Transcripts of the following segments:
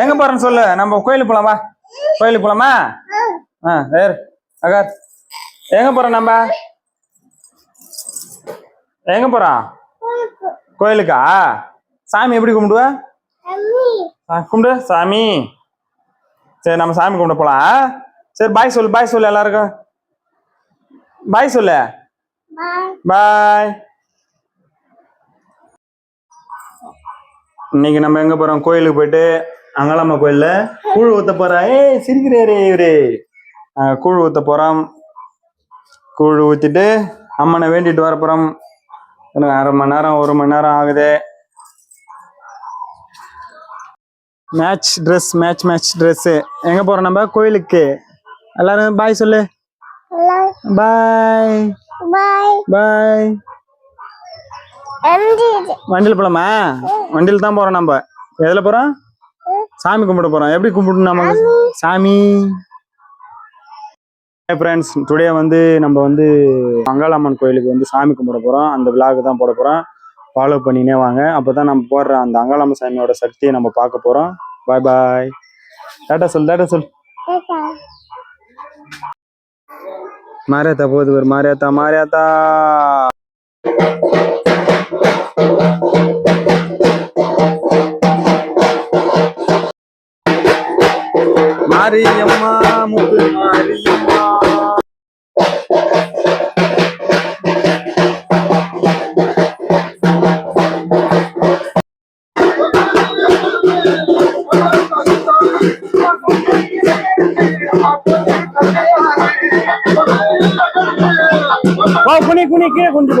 எங்க போறேன்னு சொல்லு. நம்ம கோயிலுக்கு போலாமா கோயிலுக்கு போலாமா? ஆ வேறு அகார். எங்க போறோம் நம்ம? எங்க போறோம் கோயிலுக்கா? சாமி எப்படி கும்பிடுவ? கும்பிடு. சாமி. சரி நம்ம சாமி கும்பிட போலாம். சரி பாய் சொல்லு பாய் சொல்லு எல்லாருக்கும். பாய் சொல்லு. பாய் இன்னைக்கு நம்ம எங்க போறோம்? கோயிலுக்கு போயிட்டு அங்காளம்மா கோயில்ல கூழ் ஊத்த போறோம் ஏய் சிரிக்கிறாரு இவரு. கூழ் ஊத்த போறோம். கூழ் ஊத்திட்டு அம்மனை வேண்டிட்டு வர போறோம். அரை மணி நேரம் ஒரு மணி நேரம் ஆகுது. Match dress match match dress எங்க போறோம் நம்ம? கோயிலுக்கு. எல்லாரும் பாய் சொல்லு. பாய் பாய் பாய் வண்டியில் போலாமா? வண்டியில் தான் போறோம் நம்ம. எதுல போறோம்? சாமி கும்பிட போறோம். எப்படி கும்பிடணும் நம்ம? சாமி. ஃப்ரெண்ட்ஸ் டுடே வந்து நம்ம வந்து அங்காளம்மன் கோயிலுக்கு வந்து சாமி கும்பிட போறோம். அந்த விழாக்கு தான் போட போறோம். ஃபாலோ பண்ணினே வாங்க. அப்பதான் நம்ம போடுற அந்த அங்காளம்மன் சாமியோட சக்தியை நம்ம பார்க்க போறோம். பாய் பாய் டாட்டா சொல் டாட்டா சொல். மாரியாத்தா போகுது ஒரு மாரியாத்தா மாரியாத்தா. மாரியம்மா மாரியம்மா শুনি শুনি কি শুনিব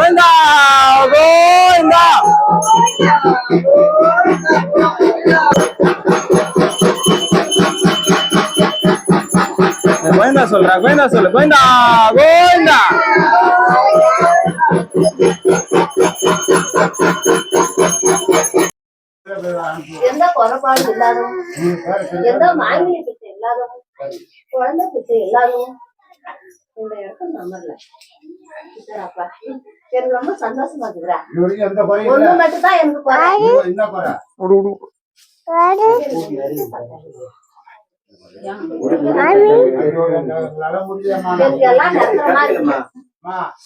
கோவிந்தா கோவிந்தா கோவிந்தா கோவிந்தா சொல்றா கோவிந்தா சொல்லு கோவிந்தா கோவிந்தா எந்த குறைபாடு இல்லாதவங்க எந்த மாங்கல்ய பிச்சை இல்லாதவங்க குழந்தை பிச்சை இல்லாதவங்க ரொம்ப சந்தோஷமா இருக்குறா ஒண்ணு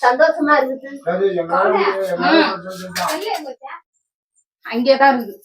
சந்தோஷமா இருக்குது அங்கேதான் இருக்குது